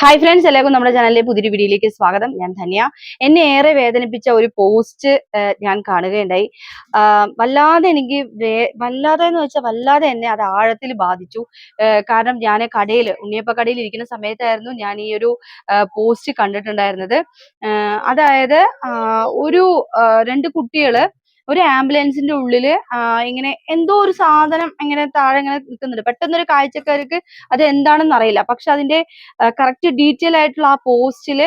Hi friends എല്ലാവർക്കും നമ്മുടെ ചാനലിലെ പുതിയൊരു വീഡിയോയിലേക്ക് സ്വാഗതം. ഞാൻ ധന്യ. എന്നെ ഏറെ വേദനിപ്പിച്ച ഒരു പോസ്റ്റ് ഞാൻ കാണുകയുണ്ടായി. വല്ലാതെ എനിക്ക് വല്ലാതെ എന്ന് വെച്ചാൽ വല്ലാതെ എന്നെ അത് ആഴത്തിൽ ബാധിച്ചു. കാരണം ഞാൻ കടയിൽ ഉണ്ണിയപ്പ കടയിൽ ഇരിക്കുന്ന സമയത്തായിരുന്നു ഞാൻ ഈ ഒരു പോസ്റ്റ് കണ്ടിട്ടുണ്ടായിരുന്നത്. അതായത് ഒരു രണ്ട് കുട്ടികൾ ഒരു ആംബുലൻസിന്റെ ഉള്ളിൽ ഇങ്ങനെ എന്തോ ഒരു സാധനം ഇങ്ങനെ താഴെ ഇങ്ങനെ നിൽക്കുന്നുണ്ട്. പെട്ടെന്നൊരു കാഴ്ചക്കാർക്ക് അത് എന്താണെന്ന് അറിയില്ല. പക്ഷെ അതിന്റെ കറക്റ്റ് ഡീറ്റെയിൽ ആയിട്ടുള്ള ആ പോസ്റ്റിൽ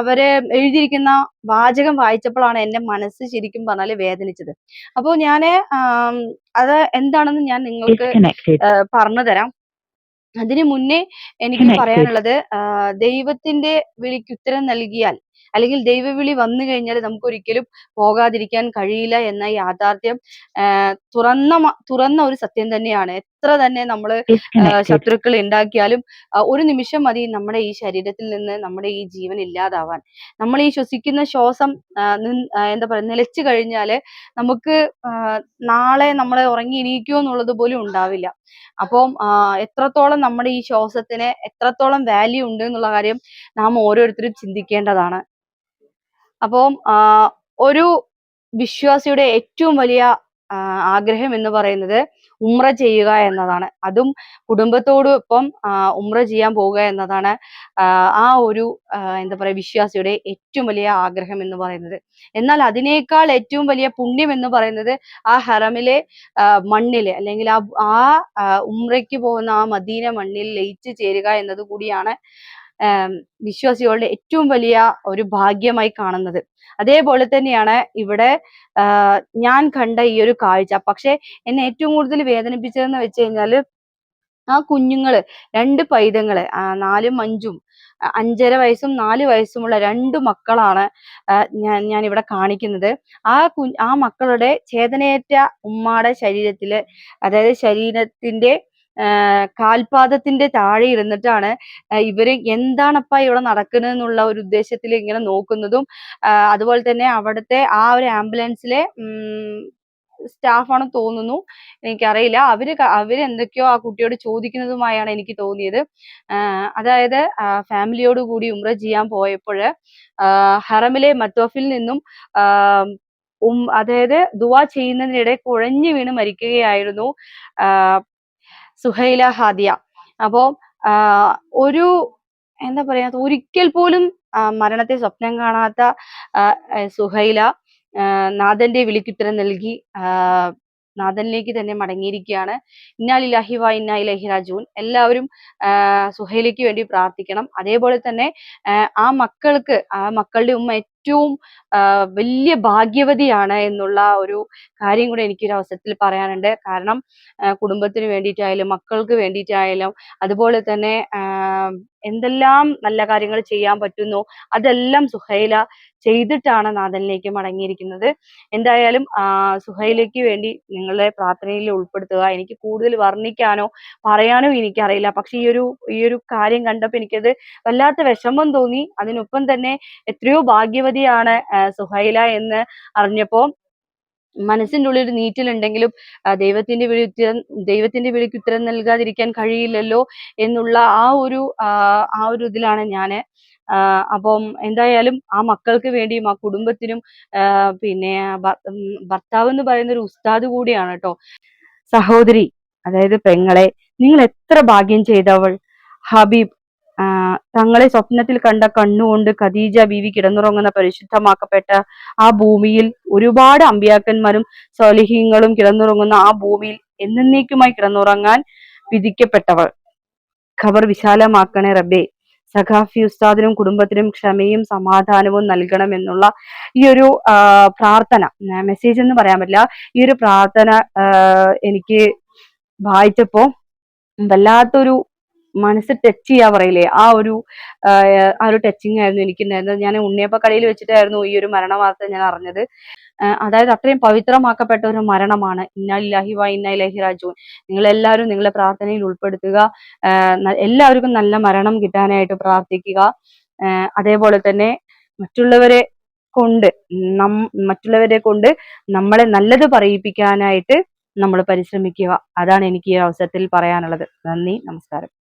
അവർ എഴുതിയിരിക്കുന്ന വാചകം വായിച്ചപ്പോഴാണ് എന്റെ മനസ്സ് ശരിക്കും പറഞ്ഞാൽ വേദനിച്ചത്. അപ്പോൾ ഞാൻ അത് എന്താണെന്ന് ഞാൻ നിങ്ങൾക്ക് പറഞ്ഞു തരാം. അതിനു മുന്നേ എനിക്ക് പറയാനുള്ളത് ദൈവത്തിന്റെ വിളിക്ക് ഉത്തരം നൽകിയാൽ അല്ലെങ്കിൽ ദൈവവിളി വന്നു കഴിഞ്ഞാൽ നമുക്ക് ഒരിക്കലും പോകാതിരിക്കാൻ കഴിയില്ല എന്ന യാഥാർത്ഥ്യം തുറന്ന തുറന്ന ഒരു സത്യം തന്നെയാണ്. എത്ര തന്നെ നമ്മൾ ശത്രുക്കൾ ഉണ്ടാക്കിയാലും ഒരു നിമിഷം മതി നമ്മുടെ ഈ ശരീരത്തിൽ നിന്ന് നമ്മുടെ ഈ ജീവൻ ഇല്ലാതാവാൻ. നമ്മൾ ഈ ശ്വസിക്കുന്ന ശ്വാസം എന്താ പറയാ നിലച്ചു കഴിഞ്ഞാൽ നമുക്ക് നാളെ നമ്മൾ ഉറങ്ങി എണീക്കുമോ എന്നുള്ളത് പോലും ഉണ്ടാവില്ല. അപ്പം എത്രത്തോളം നമ്മുടെ ഈ ശ്വാസത്തിന് എത്രത്തോളം വാല്യൂ ഉണ്ട് എന്നുള്ള കാര്യം നാം ഓരോരുത്തരും ചിന്തിക്കേണ്ടതാണ്. അപ്പം ഒരു വിശ്വാസിയുടെ ഏറ്റവും വലിയ ആഗ്രഹം എന്ന് പറയുന്നത് ഉമ്ര ചെയ്യുക എന്നതാണ്. അതും കുടുംബത്തോടൊപ്പം ഉമ്ര ചെയ്യാൻ പോവുക എന്നതാണ് ആ ഒരു എന്താ പറയാ വിശ്വാസിയുടെ ഏറ്റവും വലിയ ആഗ്രഹം എന്ന് പറയുന്നത്. എന്നാൽ അതിനേക്കാൾ ഏറ്റവും വലിയ പുണ്യം എന്ന് പറയുന്നത് ആ ഹറമിലെ മണ്ണിൽ അല്ലെങ്കിൽ ആ ആ ഉമ്രയ്ക്ക് പോകുന്ന ആ മദീന മണ്ണിൽ ലയിച്ചു ചേരുക എന്നത് കൂടിയാണ് വിശ്വാസികളുടെ ഏറ്റവും വലിയ ഒരു ഭാഗ്യമായി കാണുന്നത്. അതേപോലെ തന്നെയാണ് ഇവിടെ ഞാൻ കണ്ട ഈ ഒരു കാഴ്ച. പക്ഷെ എന്നെ ഏറ്റവും കൂടുതൽ വേദനിപ്പിച്ചതെന്ന് വെച്ച് കഴിഞ്ഞാൽ ആ കുഞ്ഞുങ്ങൾ രണ്ട് പൈതങ്ങൾ നാലും അഞ്ചും അഞ്ചര വയസ്സും നാല് വയസ്സുമുള്ള രണ്ട് മക്കളാണ് ഞാൻ ഞാൻ ഇവിടെ കാണിക്കുന്നത്. ആ കു ആ മക്കളുടെ ചേതനയേറ്റ ഉമ്മാടെ ശരീരത്തിൽ അതായത് ശരീരത്തിന്റെ കാൽപാദത്തിന്റെ താഴെ ഇരുന്നിട്ടാണ് ഇവർ എന്താണപ്പാ ഇവിടെ നടക്കുന്നതെന്നുള്ള ഒരു ഉദ്ദേശത്തിൽ ഇങ്ങനെ നോക്കുന്നതും അതുപോലെ തന്നെ അവിടുത്തെ ആ ഒരു ആംബുലൻസിലെ സ്റ്റാഫ് ആണെന്ന് തോന്നുന്നു. എനിക്കറിയില്ല. അവർ അവർ എന്തൊക്കെയോ ആ കുട്ടിയോട് ചോദിക്കുന്നതുമായാണ് എനിക്ക് തോന്നിയത്. അതായത് ഫാമിലിയോട് കൂടി ഉംറ ചെയ്യാൻ പോയപ്പോൾ ഹറമിലെ മത്തോഫിൽ നിന്നും ഉം അതായത് ദുവാ ചെയ്യുന്നതിനിടെ കുഴഞ്ഞു വീണ് മരിക്കുകയായിരുന്നു. സുഹൈല ഹാദിയ. അപ്പോ ഒരു എന്താ പറയാ ഒരിക്കൽ പോലും മരണത്തെ സ്വപ്നം കാണാത്ത സുഹൈല നാഥന്റെ വിളിക്കുത്തരം നൽകി നാഥനിലേക്ക് തന്നെ മടങ്ങിയിരിക്കുകയാണ്. ഇന്നാലില്ലാഹി വ ഇന്നാ ഇലൈഹി റാജിഊൻ എല്ലാവരും സുഹൈലയ്ക്ക് വേണ്ടി പ്രാർത്ഥിക്കണം. അതേപോലെ തന്നെ ആ മക്കൾക്ക് ആ മക്കളുടെ ഉമ്മ ഏറ്റവും വലിയ ഭാഗ്യവതിയാണ് എന്നുള്ള ഒരു കാര്യം കൂടെ എനിക്ക് ഒരു അവസരത്തിൽ പറയാനുണ്ട്. കാരണം കുടുംബത്തിന് വേണ്ടിയിട്ടായാലും മക്കൾക്ക് വേണ്ടിയിട്ടായാലും അതുപോലെ തന്നെ എന്തെല്ലാം നല്ല കാര്യങ്ങൾ ചെയ്യാൻ പറ്റുന്നു അതെല്ലാം സുഹൈല ചെയ്തിട്ടാണ് നാഥനിലേക്ക് മടങ്ങിയിരിക്കുന്നത്. എന്തായാലും സുഹൈലയ്ക്ക് വേണ്ടി നിങ്ങളുടെ പ്രാർത്ഥനയിൽ ഉൾപ്പെടുത്തുക. എനിക്ക് കൂടുതൽ വർണിക്കാനോ പറയാനോ എനിക്കറിയില്ല. പക്ഷെ ഈ ഒരു ഈ ഒരു കാര്യം കണ്ടപ്പോൾ എനിക്കത് വല്ലാത്ത വിഷമം തോന്നി. അതിനൊപ്പം തന്നെ എത്രയോ ഭാഗ്യവതിയാണ് ആ, സുഹൈല എന്ന് അറിഞ്ഞപ്പോ മനസ്സിന്റെ ഉള്ളിൽ ഒരു നീറ്റിലുണ്ടെങ്കിലും ദൈവത്തിന്റെ വിളി ഉത്തരം ദൈവത്തിന്റെ വിളിക്ക് ഉത്തരം നൽകാതിരിക്കാൻ കഴിയില്ലല്ലോ എന്നുള്ള ആ ഒരു ആ, ഒരു ഇതിലാണ് ഞാൻ അപ്പം എന്തായാലും ആ മക്കൾക്ക് വേണ്ടിയും ആ കുടുംബത്തിനും പിന്നെ ഭർത്താവ് എന്ന് പറയുന്ന ഒരു ഉസ്താദ് കൂടിയാണ് കേട്ടോ സഹോദരി അതായത് പെങ്ങളെ നിങ്ങൾ എത്ര ഭാഗ്യം ചെയ്തവൾ? ഹബീബ് തങ്ങളെ സ്വപ്നത്തിൽ കണ്ട കണ്ണുകൊണ്ട് ഖദീജ ബീവി കിടന്നുറങ്ങുന്ന പരിശുദ്ധമാക്കപ്പെട്ട ആ ഭൂമിയിൽ ഒരുപാട് അമ്പിയാക്കന്മാരും സ്വലിഹീങ്ങളും കിടന്നുറങ്ങുന്ന ആ ഭൂമിയിൽ എന്നേക്കുമായി കിടന്നുറങ്ങാൻ വിധിക്കപ്പെട്ടവൾ. ഖബർ വിശാലമാക്കണേ റബ്ബേ. സഖാഫി ഉസ്താദിനും കുടുംബത്തിനും ക്ഷമയും സമാധാനവും നൽകണമെന്നുള്ള ഈ ഒരു പ്രാർത്ഥന മെസ്സേജ് എന്ന് പറയാൻ പറ്റില്ല. ഈ ഒരു പ്രാർത്ഥന എനിക്ക് വായിച്ചപ്പോ വല്ലാത്തൊരു മനസ്സ് ടച്ച് ചെയ്യാ പറയില്ലേ? ആ ഒരു ആ, ഒരു ടച്ചിങ് ആയിരുന്നു എനിക്കുണ്ടായിരുന്നത്. ഞാൻ ഉണ്ണിയപ്പ കടയിൽ വെച്ചിട്ടായിരുന്നു ഈ ഒരു മരണ വാർത്ത ഞാൻ അറിഞ്ഞത്. അതായത് അത്രയും പവിത്രമാക്കപ്പെട്ട ഒരു മരണമാണ്. ഇന്നാലില്ലാഹി വ ഇന്നാ ഇലൈഹി റാജിഊൻ. നിങ്ങൾ എല്ലാവരും നിങ്ങളുടെ പ്രാർത്ഥനയിൽ ഉൾപ്പെടുത്തുക. എല്ലാവർക്കും നല്ല മരണം കിട്ടാനായിട്ട് പ്രാർത്ഥിക്കുക. അതേപോലെ തന്നെ മറ്റുള്ളവരെ കൊണ്ട് നം മറ്റുള്ളവരെ കൊണ്ട് നമ്മളെ നല്ലത് പറയിപ്പിക്കാനായിട്ട് നമ്മൾ പരിശ്രമിക്കുക. അതാണ് എനിക്ക് ഈ അവസരത്തിൽ പറയാനുള്ളത്. നന്ദി നമസ്കാരം.